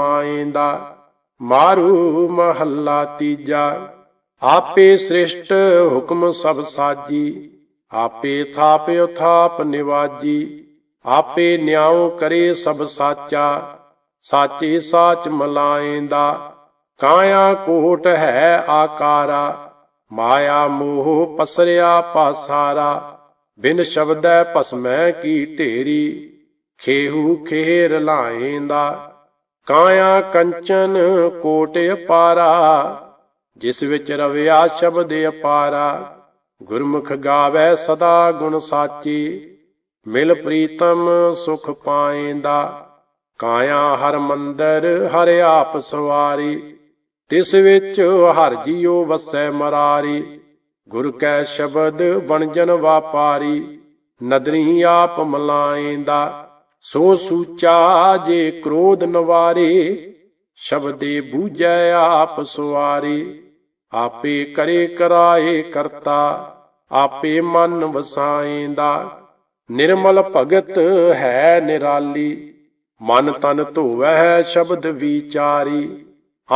ਸਮਾਏਂਦਾ ਮਾਰੂ ਮਹੱਲਾ ਤੀਜਾ। ਆਪੇ ਸ੍ਰਿਸ਼ਟ ਹੁਕਮ ਸਭ ਸਾਜੀ। ਆਪੇ ਥਾਪਿ ਥਾਪ ਨਿਵਾਜੀ। ਆਪੇ ਨਿਆਉ ਕਰੇ ਸਭ ਸਾਚਾ। ਸਾਚੇ ਸਾਚ ਮਲਾਏਂਦਾ ਕਾਇਆ ਕੋਟ ਹੈ ਆਕਾਰਾ। ਮਾਇਆ ਮੋਹ ਪਸਰਿਆ ਪਾਸਾਰਾ। ਬਿਨ ਸ਼ਬਦੈ ਭਸਮੈ ਕੀ ਢੇਰੀ। ਖੇਹੂ ਖੇਰ ਲਾਏਂਦਾ ਕਾਇਆ ਕੰਚਨ ਕੋਟ ਅਪਾਰਾ, ਜਿਸ ਵਿੱਚ ਰਵਿਆ ਸ਼ਬਦ ਅਪਾਰਾ। ਗੁਰਮੁਖ ਗਾਵੇ ਸਦਾ ਗੁਣ ਸਾਚੀ, ਮਿਲ ਪ੍ਰੀਤਮ ਸੁਖ ਪਾਏਂਦਾ। ਕਾਇਆ ਹਰ ਮੰਦਰ, ਹਰ ਆਪ ਸਵਾਰੀ, ਤਿਸ ਵਿੱਚ ਹਰ ਜੀਉ ਵਸੈ ਮਰਾਰੀ। ਗੁਰ ਕੈ ਸ਼ਬਦ, ਵਣਜਨ ਵਾਪਾਰੀ, ਨਦਰੀ ਆਪ ਮਲਾਏਂਦਾ। ਸੋ ਸੂਚਾ ਜੇ ਕ੍ਰੋਧ ਨਵਾਰੇ, ਸ਼ਬਦੇ ਬੂਝੈ ਆਪ ਸੁਆਰੀ। ਆਪੇ ਕਰੇ ਕਰਾਏ ਕਰਤਾ, ਆਪੇ ਮਨ ਵਸਾਏਂਦਾ। ਨਿਰਮਲ ਭਗਤ ਹੈ ਨਿਰਾਲੀ, ਮਨ ਤਨ ਧੋਵੈ ਸ਼ਬਦ ਵਿਚਾਰੀ।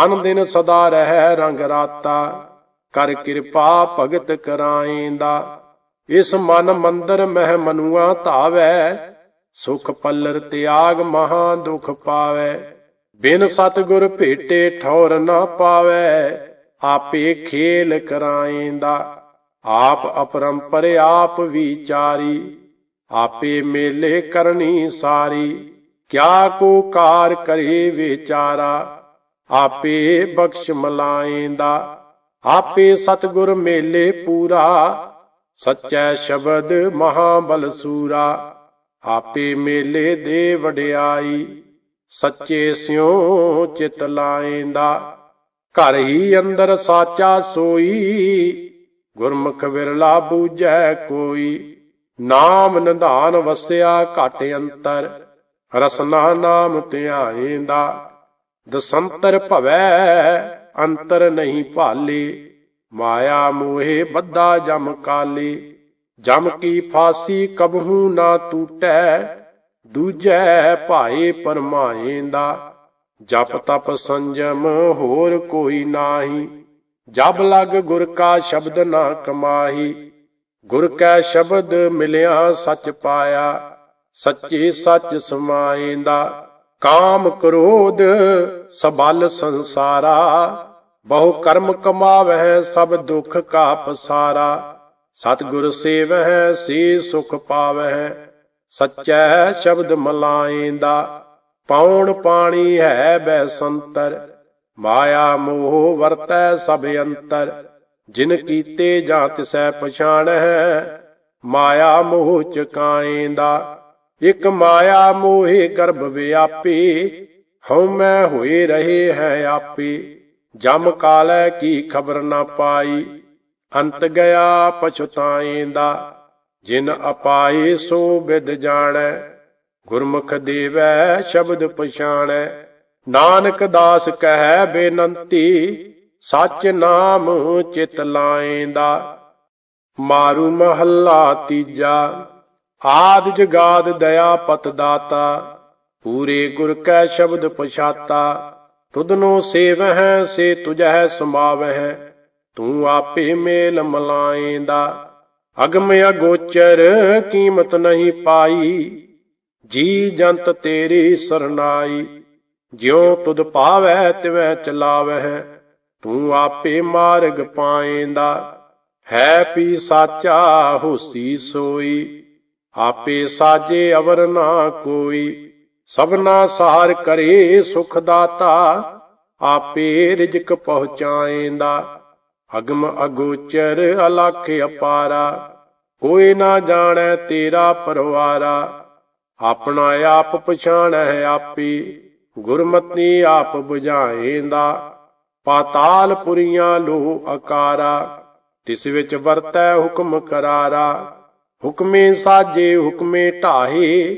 ਅਨ ਦਿਨ ਸਦਾ ਰਹਿ ਰੰਗ ਰਾਤਾ, ਕਰ ਕਿਰਪਾ ਭਗਤ ਕਰਾਏਂਦਾ। ਇਸ ਮਨ ਮੰਦਰ ਮਹਿ ਮਨੁਆ ਧਾਵੈ ਸੁਖ ਪੱਲਰ ਤਿਆਗ ਮਹਾ ਦੁਖ ਪਾਵੈ। ਬਿਨ ਸਤਗੁਰ ਭੇਟੇ ਠੌਰ ਨਾ ਪਾਵੈ। ਆਪੇ ਖੇਲ ਕਰਾਏਂਦਾ। ਆਪ ਅਪਰੰਪਰ ਆਪ ਵਿਚਾਰੀ। ਆਪੇ ਮੇਲੇ ਕਰਨੀ ਸਾਰੀ। ਕਿਆ ਕੋ ਕਾਰ ਕਰੇ ਵਿਚਾਰਾ। ਆਪੇ ਬਖਸ਼ ਮਲਾਏਂਦਾ। ਆਪੇ ਸਤਗੁਰ ਮੇਲੇ ਪੂਰਾ। ਸੱਚੈ ਸ਼ਬਦ ਮਹਾਬਲ ਸੂਰਾ। ਆਪੇ ਮੇਲੇ ਦੇ ਵਡਿਆਈ, ਸੱਚੇ ਸਿਉ ਚਿਤ ਲਾਏਂਦਾ। ਘਰ ਹੀ ਅੰਦਰ ਸਾਚਾ ਸੋਈ, ਗੁਰਮੁਖ ਵਿਰਲਾ ਬੂਝੈ ਕੋਈ। ਨਾਮ ਨਿਧਾਨ ਵਸਿਆ ਘਟ ਅੰਤਰ, ਰਸਨਾ ਨਾਮ ਧਿਆਏਂਦਾ। ਦਸੰਤਰ ਭਵੈ, ਅੰਤਰ ਨਹੀਂ ਭਾਲੇ, ਮਾਇਆ ਮੋਹੇ ਬੱਧਾ ਜਮ ਕਾਲੇ। ਜਮ ਕੀ ਫਾਸੀ ਕਬਹੂ ਨਾ ਟੂਟੈ, ਦੂਜੈ ਭਾਏ ਪਰਮਾਏ ਦਾ ਜਪ ਤਪ ਸੰਜਮ ਹੋਰ ਕੋਈ ਨਾਹੀ, ਜਬ ਲਗ ਗੁਰ ਕਾ ਸ਼ਬਦ ਨਾ ਕਮਾਹੀ। ਗੁਰ ਕੈ ਸ਼ਬਦ ਮਿਲਿਆ ਸੱਚ ਪਾਇਆ, ਸੱਚੇ ਸੱਚ ਸਮਾਏਂਦਾ ਕਾਮ ਕ੍ਰੋਧ ਸਬਲ ਸੰਸਾਰਾ, ਬਹੁ ਕਰਮ ਕਮਾਵਹਿ ਸਭ ਦੁਖ ਕਾ ਪਸਾਰਾ। ਸਤਿਗੁਰ ਸੇਵਹਿ, ਸੇ ਸੁਖ ਪਾਵਹਿ। ਸਚੈ ਸ਼ਬਦ ਮਲਾਏਂਦਾ ਪੌਣ ਪਾਣੀ ਹੈ ਬੈ ਸੰਤਰ ਮਾਇਆ ਮੋਹ ਵਰਤੈ ਸਭ ਅੰਤਰ। ਜਿਨ ਕੀਤੇ ਜਾਂ ਤਿਸੈ ਪਛਾਣੈ ਮਾਇਆ ਮੋਹ ਚਕਾਏਂਦਾ। ਇਕ ਮਾਇਆ ਮੋਹਿ ਗਰਭ ਵਿਆਪੀ, ਹਉ ਮੈਂ ਹੋਏ ਰਹੇ ਹੈ ਆਪੇ। ਜਮ ਕਾਲੈ ਕੀ ਖਬਰ ਨਾ ਪਾਈ। ਅੰਤ ਗਿਆ ਪਛਤਾਏਂਦਾ ਜਿਨ ਅਪਾਏ ਸੋ ਵਿਦ ਜਾਣੈ, ਗੁਰਮੁਖ ਦੇਵੈ ਸ਼ਬਦ ਪਛਾਣੈ। ਨਾਨਕ ਦਾਸ ਕਹੈ ਬੇਨੰਤੀ, ਸਚ ਨਾਮ ਚਿਤ ਲਾਏਂਦਾ ਮਾਰੂ ਮਹੱਲਾ ਤੀਜਾ, ਆਦ ਜਗਾਦ ਦਇਆ ਪਤ ਦਾਤਾ, ਪੂਰੇ ਗੁਰ ਕੈ ਸ਼ਬਦ ਪਛਾਤਾ। ਤੁਧਨੋ ਸੇਵਹਿ ਸੇ ਤੁਝੈ ਸਮਾਵਹਿ। ਤੂੰ ਆਪੇ ਮੇਲ ਮਲਾਏਂਦਾ। ਅਗਮ ਅਗੋਚਰ ਕੀਮਤ ਨਹੀਂ ਪਾਈ। ਜੀ ਜੰਤ ਤੇਰੀ ਸਰਨਾਈ। ਜਿਉ ਤੁਧ ਪਾਵੈ ਤਿਵੈ ਚਲਾਵਹਿ। ਤੂੰ ਆਪੇ ਮਾਰਗ ਪਾਏਂਦਾ। ਹੈ ਪੀ ਸਾਚਾ ਹੋਸੀ ਸੋਈ। ਆਪੇ ਸਾਜੇ ਅਵਰ ਨਾ ਕੋਈ। ਸਭਨਾ ਸਾਰ ਕਰੇ ਸੁਖ ਦਾਤਾ। ਆਪੇ ਰਿਜਕ ਪਹੁੰਚਾਏਂਦਾ। ਅਗਮ ਅਗੋਚਰ ਅਲਖ ਅਪਾਰਾ, ਕੋਈ ਨਾ ਜਾਣੈ ਤੇਰਾ ਪਰਵਾਰਾ। ਆਪਣਾ ਆਪ ਪਛਾਣੈ ਆਪੀ, ਗੁਰਮਤੀ ਆਪ 부ਝਾਏਂਦਾ ਪਾਤਾਲ ਪੁਰੀਆਂ ਲੋ ਆਕਾਰਾ ਤਿਸ ਵਿੱਚ ਵਰਤੈ ਹੁਕਮ ਕਰਾਰਾ। ਹੁਕਮੇ ਸਾਜੇ, ਹੁਕਮੇ ਢਾਹੇ,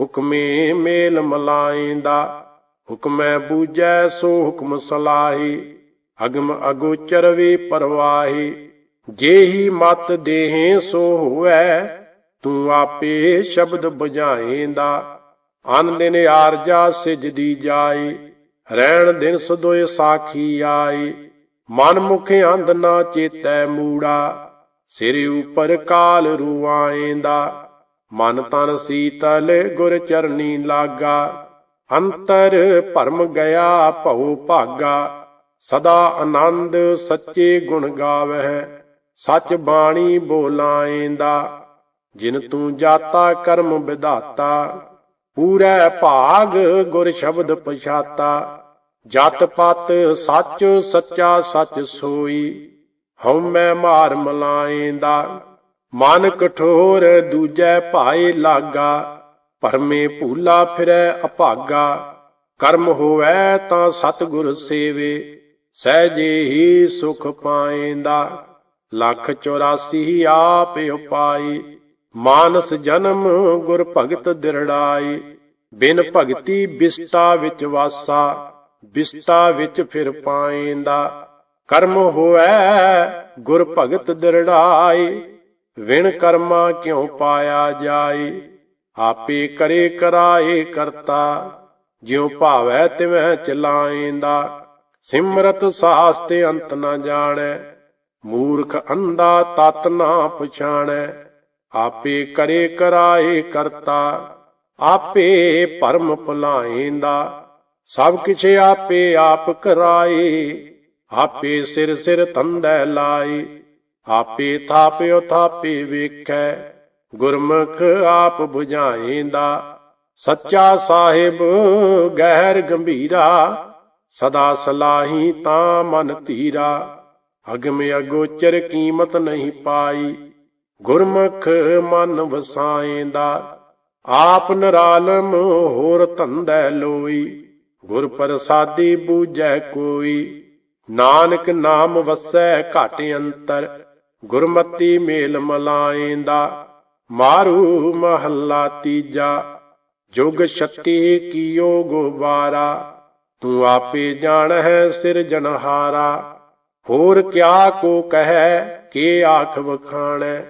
ਹੁਕਮੇ ਮੇਲ ਮਲਾਏਂਦਾ। ਹੁਕਮੈ ਬੂਜੈ ਸੋ ਹੁਕਮ ਸਲਾਹੀ। ਅਗਮ ਅਗੋਚਰ ਵੇ ਪਰਵਾਹੀ, ਜੇਹੀ ਮਤ ਦੇਹੇ ਸੋ ਹੋਵੈ, ਤੂੰ ਆਪੇ ਸ਼ਬਦ ਬੁਝਾਏਂਦਾ। ਅਨ ਦਿਨ ਆਰਜਾ ਸਿਜਦੀ ਜਾਏ, ਰਹਿਣ ਦਿਨ ਸਦੋਏ ਸਾਖੀ ਆਈ ਮਨ ਮੁਖ ਅੰਧ ਨਾ ਚੇਤੈ ਮੂੜਾ, ਸਿਰ ਉਪਰ ਕਾਲ ਰੂਆਏਂਦਾ ਮਨ ਤਨ ਸੀਤਲ ਗੁਰ ਚਰਨੀ ਲਾਗਾ, ਅੰਤਰ ਭਰਮ ਗਿਆ ਭਉ ਭਾਗਾ। ਸਦਾ ਆਨੰਦ ਸੱਚੇ ਗੁਣ ਗਾਵਹਿ, ਸਚ ਬਾਣੀ ਬੋਲਾਏਂਦਾ। ਜਿਨ ਤੂੰ ਜਾਤਾ ਕਰਮ ਵਿਧਾਤਾ, ਪੂਰੈ ਭਾਗ ਗੁਰ ਸ਼ਬਦ ਪਛਾਤਾ। ਜਤ ਪਤ ਸੱਚ ਸੱਚਾ ਸੱਚ ਸੋਈ, ਹਉਮੈ ਮਾਰ ਮਲਾਏਂਦਾ। ਮਨ ਕਠੋਰ ਦੂਜੈ ਭਾਏ ਲਾਗਾ ਭਰਮੇ ਭੂਲਾ ਫਿਰੈ ਅਭਾਗਾ। ਕਰਮ ਹੋਵੈ ਤਾਂ ਸਤਿਗੁਰ ਸੇਵੇ। ਸਹਿਜੇ ਹੀ ਸੁਖ ਪਾਏਂਦਾ, ਲੱਖ 84 ਆਪ ਉਪਾਈ। ਮਾਨਸ ਜਨਮ ਗੁਰ ਭਗਤ ਦਿਰੜਾਈ। ਬਿਨ ਭਗਤੀ ਬਿਸਟਾ ਵਿੱਚ ਵਾਸਾ, ਬਿਸਤਾ ਵਿੱਚ ਫਿਰ ਪਾਏਂਦਾ। ਕਰਮ ਹੋਵੈ ਗੁਰ ਭਗਤ ਦਿਰੜਾਈ, ਵਿਣ ਕਰਮਾ ਕਿਉ ਪਾਇਆ ਜਾਏ ਆਪੇ ਕਰੇ ਕਰਾਏ ਕਰਤਾ, ਜਿਉ ਭਾਵੈ ਤਿਵੈ ਚਲਾਏਂਦਾ। ਸਿਮਰਤ ਸਾਹਸ ਤੇ ਅੰਤ ਨਾ ਜਾਣੈ, ਮੂਰਖ ਅੰਧਾ ਤਤ ਨਾ ਪਛਾਣੈ। ਆਪੇ ਕਰੇ ਕਰਾਏ ਕਰਤਾ, ਆਪੇ ਪਰਮ ਭੁਲਾਏਂਦਾ। ਸਭ ਕਿਛ ਆਪੇ ਆਪ ਕਰਾਏ, ਆਪੇ ਸਿਰ ਸਿਰ ਤੰਦੈ ਲਾਏ। ਆਪੇ ਥਾਪਿਓ ਥਾਪੇ ਵੇਖੈ, ਗੁਰਮੁਖ ਆਪ 부ਝਾਏਂਦਾ ਸੱਚਾ ਸਾਹਿਬ ਗਹਿਰ ਗੰਭੀਰਾ ਸਦਾ ਸਲਾਹੀ ਤਾਂ ਮਨ ਧੀਰਾ, ਅਗਮ ਅਗੋਚਰ ਕੀਮਤ ਨਹੀਂ ਪਾਈ। ਗੁਰਮੁਖ ਮਨ ਵਸਾਏਂਦਾ, ਆਪ ਨਰਾਲਮ ਹੋਰ ਧੰਦੈ ਲੋਈ। ਗੁਰ ਪ੍ਰਸਾਦੀ ਬੂਝੈ ਕੋਈ, ਨਾਨਕ ਨਾਮ ਵਸੈ ਘਟ ਅੰਤਰ। ਗੁਰਮਤੀ ਮੇਲ ਮਲਾਏਂਦਾ, ਮਾਰੂ ਮਹੱਲਾ ਤੀਜਾ। ਜੁਗ ਛਤੀ ਕੀਓ ਗੋਬਾਰਾ ਤੂੰ ਆਪੇ ਜਾਣ ਹੈ ਸਿਰਜਨਹਾਰਾ ਹੋਰ ਕਿਆ ਕੋ ਕਹੈ ਕੇ ਆਖ ਵਖਾਣੈ?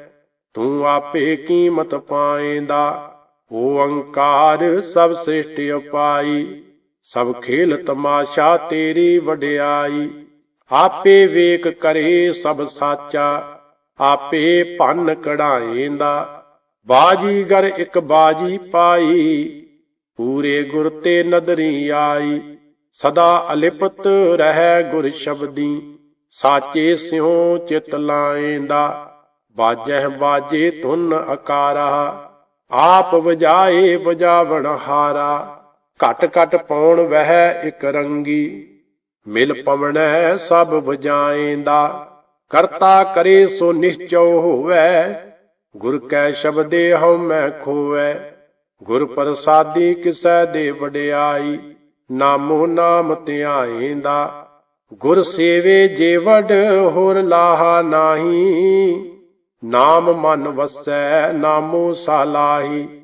ਤੂੰ ਆਪੇ ਕੀਮਤ ਪਾਏਂਦਾ ਓੰਕਾਰ ਸਭ ਸ੍ਰਿਸ਼ਟ ਅਪਾਈ, ਸਭ ਖੇਲ ਤਮਾਸ਼ਾ ਤੇਰੀ ਵਡਿਆਈ। ਆਪੇ ਵੇਖ ਕਰੇ ਸਭ ਸਾਚਾ, ਆਪੇ ਭੰਨ ਕਢਾਏਂਦਾ ਬਾਜੀਗਰ ਇੱਕ ਬਾਜੀ ਪਾਈ, ਪੂਰੇ ਗੁਰ ਤੇ ਨਦਰੀ ਆਈ। ਸਦਾ ਅਲਿਪਤ ਰਹਿ ਗੁਰ ਸ਼ਬਦੀ, ਸਾਚੇ ਸਿਉ ਚਿਤ ਲਾਏਂਦਾ ਬਾਜਹਿ ਬਾਜੇ ਧੁਨ ਅਕਾਰਾ, ਆਪ ਵਜਾਏ ਵਜਾਵਣ ਹਾਰਾ। ਘਟ ਘਟ ਪਾਉਣ ਵਹਿ ਇਕ ਰੰਗੀ, ਮਿਲ ਪਵਣੈ ਸਭ ਵਜਾਏਂਦਾ ਕਰਤਾ ਕਰੇ ਸੋ ਨਿਸ਼ਚਉ ਹੋਵੈ, ਗੁਰ ਕੈ ਸ਼ਬਦੇ ਹਉ ਮੈਂ ਖੋਵੈ। ਗੁਰ ਪ੍ਰਸਾਦੀ ਕਿਸੈ ਦੇ ਵਡਿਆਈ ਨਾਮੋ ਨਾਮ ਧਿਆਏਂਦਾ। ਗੁਰ ਸੇਵੇ ਜੇ ਵਡ ਹੋਰ ਲਾਹਾ ਨਾਹੀ। ਨਾਮ ਮਨ ਵਸੈ, ਨਾਮੋ ਸਾਲਾਹੀ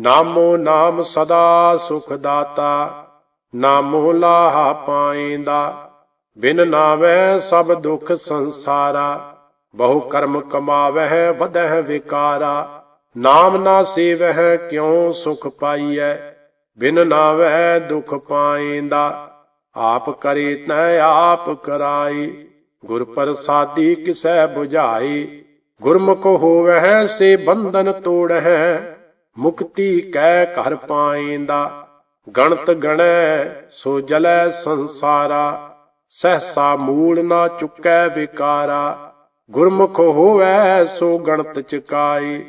ਨਾਮੋ ਨਾਮ ਸਦਾ ਸੁਖ ਦਾਤਾ। ਨਾਮੋ ਲਾਹਾ ਪਾਏਂਦਾ। ਬਿਨ ਨਾਵੈ ਸਭ ਦੁਖ ਸੰਸਾਰਾ। ਬਹੁ ਕਰਮ ਕਮਾਵਹਿ, ਵਧਹਿ ਵਿਕਾਰਾ। ਨਾਮ ਨਾ ਸੇਵਹਿ, ਕਿਉ ਸੁਖ ਪਾਈਐ? ਬਿਨ ਨਾਵੈ ਦੁਖ ਪਾਏਂਦਾ ਆਪ ਕਰੇ ਤੈ ਆਪ ਕਰਾਈ। ਗੁਰ ਪ੍ਰਸਾਦੀ ਕਿਸੈ 부ਝਾਈ ਗੁਰਮੁਖ ਹੋਵਹਿ ਸੇ ਬੰਧਨ ਤੋੜਹਿ। ਮੁਕਤੀ ਕੈ ਘਰ ਪਾਏਂਦਾ ਗਣਤ ਗਣੈ ਸੋ ਜਲੈ ਸੰਸਾਰਾ। ਸਹਸਾ ਮੂਲ ਨਾ ਚੁੱਕੈ ਵਿਕਾਰਾ, ਗੁਰਮੁਖ ਹੋਵੈ ਸੋ ਗਣਤ ਚਕਾਈ।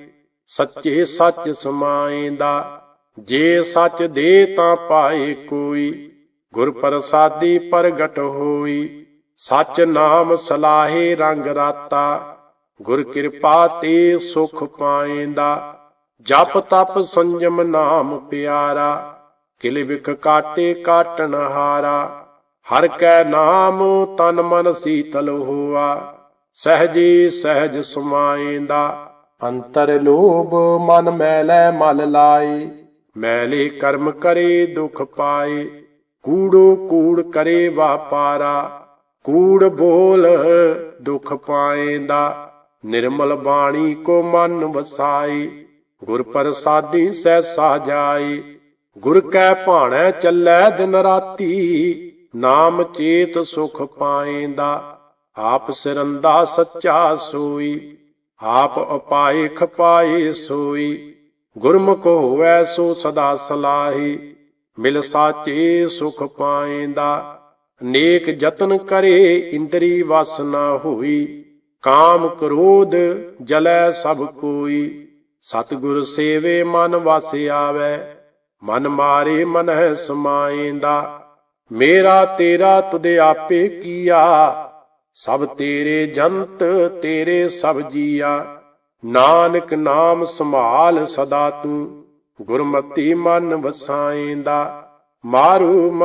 ਸੱਚੇ ਸੱਚ ਸਮਾਏਂਦਾ ਜੇ ਸੱਚ ਦੇ ਤਾਂ ਪਾਏ ਕੋਈ ਗੁਰ ਪ੍ਰਸਾਦੀ ਪ੍ਰਗਟ ਹੋਈ। ਸੱਚ ਨਾਮ ਸਲਾਹੇ ਰੰਗ ਰਾਤਾ, ਗੁਰ ਕਿਰਪਾ ਤੇ ਸੁਖ ਪਾਏਂਦਾ। ਜਪ ਤਪ ਸੰਜਮ ਨਾਮ ਪਿਆਰਾ, ਕਿਲ ਵਿਖ ਕਾਟੇ ਕਾਟਣ ਹਾਰਾ। ਹਰ ਕੈ ਨਾਮ ਤਨ ਮਨ ਸੀਤਲ ਹੋਆ, ਸਹਜੀ ਸਹਿਜ ਸਮਾਏਂਦਾ। ਅੰਤਰ ਲੋਭ ਮਨ ਮੈਲੈ ਮਲ ਲਾਏ। ਮੈਲੇ ਕਰਮ ਕਰੇ, ਦੁਖ ਪਾਏ। ਕੂੜੋ ਕੂੜ ਕਰੇ ਵਾਪਾਰਾ। ਕੂੜ ਬੋਲ ਦੁਖ ਪਾਏਂਦਾ। ਨਿਰਮਲ ਬਾਣੀ ਕੋ ਮਨ ਵਸਾਈ ਗੁਰ ਪ੍ਰਸਾਦੀ ਸਹਿ ਸਾਜਾਈ ਗੁਰ ਕੈ ਭਾਣੈ ਚੱਲੈ ਦਿਨ ਰਾਤੀ। ਨਾਮ ਚੇਤ ਸੁਖ ਪਾਏਂਦਾ। ਆਪ ਸਿਰੰਦਾ ਸੱਚਾ ਸੋਈ। ਆਪ ਅਪਾਏ ਖਪਾਏ ਸੋਈ। ਗੁਰਮੁਖ ਹੋਵੈ ਸੋ ਸਦਾ ਸਲਾਹੀ, ਮਿਲ ਸਾਚੇ ਸੁਖ ਪਾਏਂਦਾ। ਨੇਕ ਯਤਨ ਕਰੇ ਇੰਦਰੀ ਵਸ ਹੋਈ, ਕਾਮ ਕ੍ਰੋਧ ਜਲੈ ਸਭ ਕੋਈ। ਸਤਿਗੁਰ ਸੇਵੇ ਮਨ ਵਸ ਆਵੈ, ਮਨ ਮਾਰੇ ਮਨਹਿ ਸਮਾਏਂਦਾ। ਮੇਰਾ ਤੇਰਾ ਤੁਦੇ ਆਪੇ ਕੀਆ, ਸਭ ਤੇਰੇ ਜੰਤ ਤੇਰੇ ਸਭ ਜੀਆ। ਨਾਨਕ ਨਾਮ ਸੰਭਾਲ ਸਦਾ ਤੂੰ ਗੁਰਮਤੀ ਮਨ ਵਸਾਏਂਦਾ ਮਾਰੂ